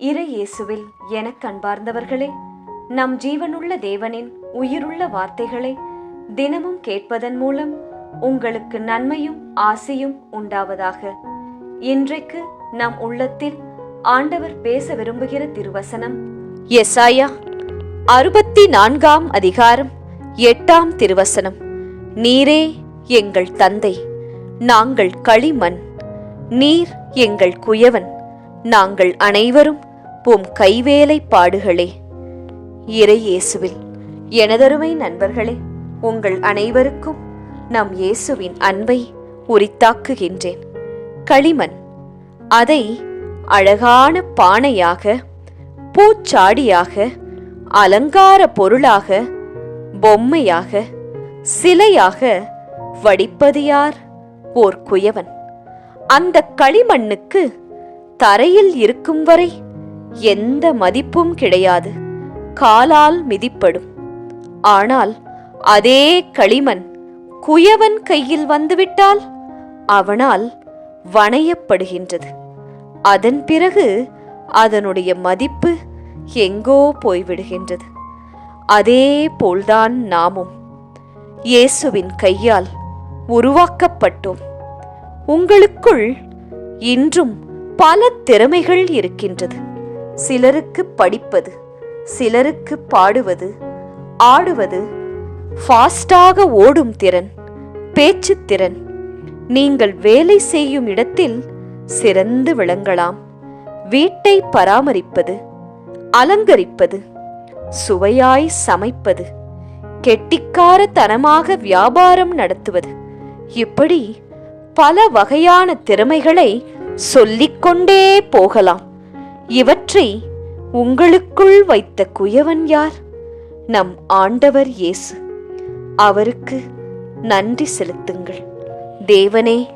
இறை இயேசுவில் எனக் கண்பார்ந்தவர்களே நம் ஜீவனுள்ள தேவனின் உயிருள்ள வார்த்தைகளை தினமும் கேட்பதன் மூலம் உங்களுக்கு நன்மையும் ஆசையும் உண்டாவதாக. இன்றைக்கு நம் உள்ளத்தில் ஆண்டவர் பேச விரும்புகிற திருவசனம் எசாயா அறுபத்தி நான்காம் அதிகாரம் எட்டாம் திருவசனம். நீரே எங்கள் தந்தை நாங்கள் களிமண் நீர் எங்கள் குயவன் நாங்கள் அனைவரும் உம் கைவேலை பாடுகளே. இறை இயேசுவில் எனதருமை நண்பர்களே உங்கள் அனைவருக்கும் நம் இயேசுவின் அன்பை உரித்தாக்குகின்றேன். களிமண் அதை அழகான பானையாக பூச்சாடியாக அலங்கார பொருளாக பொம்மையாக சிலையாக வடிப்பது யார்? ஓர் குயவன். அந்த களிமண்ணுக்கு தரையில் இருக்கும் வரை எந்த மதிப்பும் கிடையாது. காலால் மிதிப்படும். ஆனால் அதே களிமண் குயவன் கையில் வந்துவிட்டால் அவனால் வணையப்படுகின்றது. அதன் பிறகு அதனுடைய மதிப்பு எங்கோ போய்விடுகின்றது. அதே போல்தான் நாமும். இயேசுவின் கையால் உருவாக்கப்பட்டோம். உங்களுக்குள் இன்றும் பல திறமைகள் இருக்கின்றது. சிலருக்கு படிப்பது சிலருக்கு பாடுவது ஆடுவது ஃபாஸ்டாக ஓடும் திறன் பேச்சுத் திறன். நீங்கள் வேலை செய்யும் இடத்தில் சிறந்து விளங்கலாம். வீட்டை பராமரிப்பது அலங்கரிப்பது சுவையாய் சமைப்பது கெட்டிக்காரத்தனமாக வியாபாரம் நடத்துவது. இப்படி பல வகையான திறமைகளை சொல்லிக்கொண்டே போகலாம். இவற்றை உங்களுக்குள் வைத்த குயவன் யார்? நம் ஆண்டவர் இயேசு. அவருக்கு நன்றி செலுத்துங்கள். தேவனே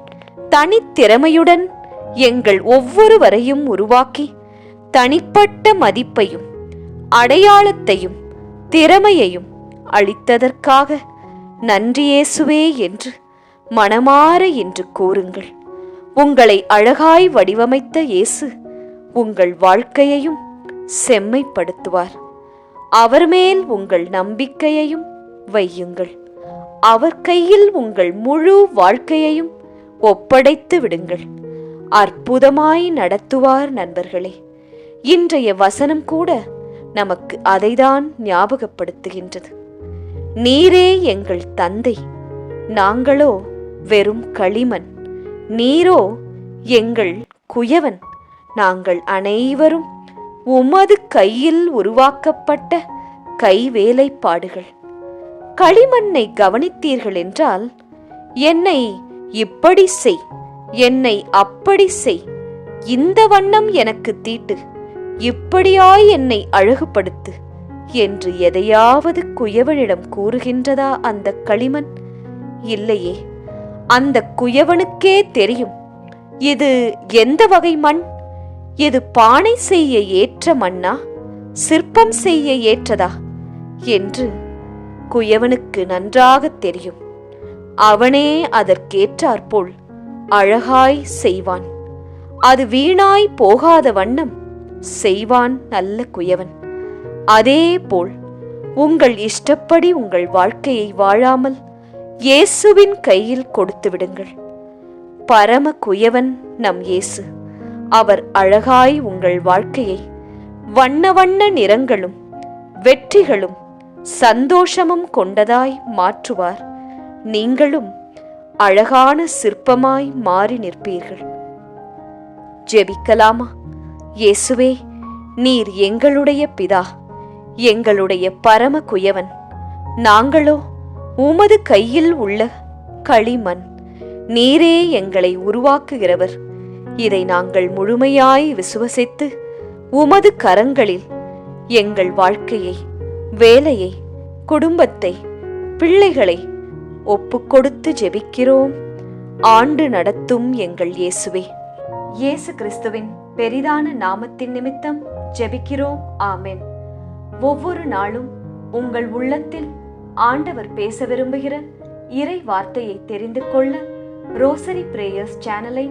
தனித்திறமையுடன் எங்கள் ஒவ்வொருவரையும் உருவாக்கி தனிப்பட்ட மதிப்பையும் அடையாளத்தையும் திறமையையும் அளித்ததற்காக நன்றி இயேசுவே என்று மனமாற என்று கூறுங்கள். உங்களை அழகாய் வடிவமைத்த இயேசு உங்கள் வாழ்க்கையையும் செம்மைப்படுத்துவார். அவர் மேல் உங்கள் நம்பிக்கையையும் வையுங்கள். அவர் கையில் உங்கள் முழு வாழ்க்கையையும் ஒப்படைத்து விடுங்கள். அற்புதமாய் நடத்துவார் நண்பர்களே. இன்றைய வசனம் கூட நமக்கு அதைதான் ஞாபகப்படுத்துகின்றது. நீரே எங்கள் தந்தை நாங்களோ வெறும் களிமண். நீரோ எங்கள் குயவன். நாங்கள் அனைவரும் உமது கையில் உருவாக்கப்பட்ட கைவேலைப்பாடுகள். களிமண்ணை கவனித்தீர்கள் என்றால் என்னை இப்படி செய் என்னை அப்படி செய் இந்த வண்ணம் எனக்கு தீட்டு இப்படியாய் என்னை அழகுபடுத்து என்று எதையாவது குயவனிடம் கூறுகின்றதா அந்த களிமண்? இல்லையே அந்த குயவனுக்கே தெரியும் இது எந்த வகை மண்? இது பானை செய்ய ஏற்ற மண்ணா சிற்பம் செய்ய ஏற்றதா? என்று குயவனுக்கு நன்றாக தெரியும். அவனே அதற்கேற்றாற்போல் அழகாய் செய்வான். அது வீணாய் போகாத வண்ணம் செய்வான் நல்ல குயவன். அதே போல் உங்கள் இஷ்டப்படி உங்கள் வாழ்க்கையை வாழாமல் இயேசுவின் கையில் கொடுத்து விடுங்கள். பரம குயவன் நம் இயேசு. அவர் அழகாய் உங்கள் வாழ்க்கையை. வண்ண வண்ண நிறங்களும் வெற்றிகளும் சந்தோஷமும் கொண்டதாய் மாற்றுவார். நீங்களும் அழகான சிற்பமாய் மாறி நிற்பீர்கள். ஜெபிக்கலாமா? இயேசுவே நீர் எங்களுடைய பிதா எங்களுடைய பரம குயவன். நாங்களோ உமது கையில் உள்ள களிமண் நீரே எங்களை உருவாக்குகிறவர். இதை நாங்கள் முழுமையாய் விசுவசித்து உமது கரங்களில் எங்கள் வாழ்க்கையை வேலையை குடும்பத்தை பிள்ளைகளை ஒப்புக்கொடுத்து ஜெபிக்கிறோம். ஆண்டு நடத்தும் எங்கள் இயேசுவே. இயேசு கிறிஸ்துவின் பெரிதான நாமத்தின் நிமித்தம் ஜெபிக்கிறோம். ஆமென். ஒவ்வொரு நாளும் உங்கள் உள்ளத்தில் ஆண்டவர் பேச விரும்புகிற இறை வார்த்தையை தெரிந்து கொள்ள ரோசரி பிரேயர்ஸ் சேனலை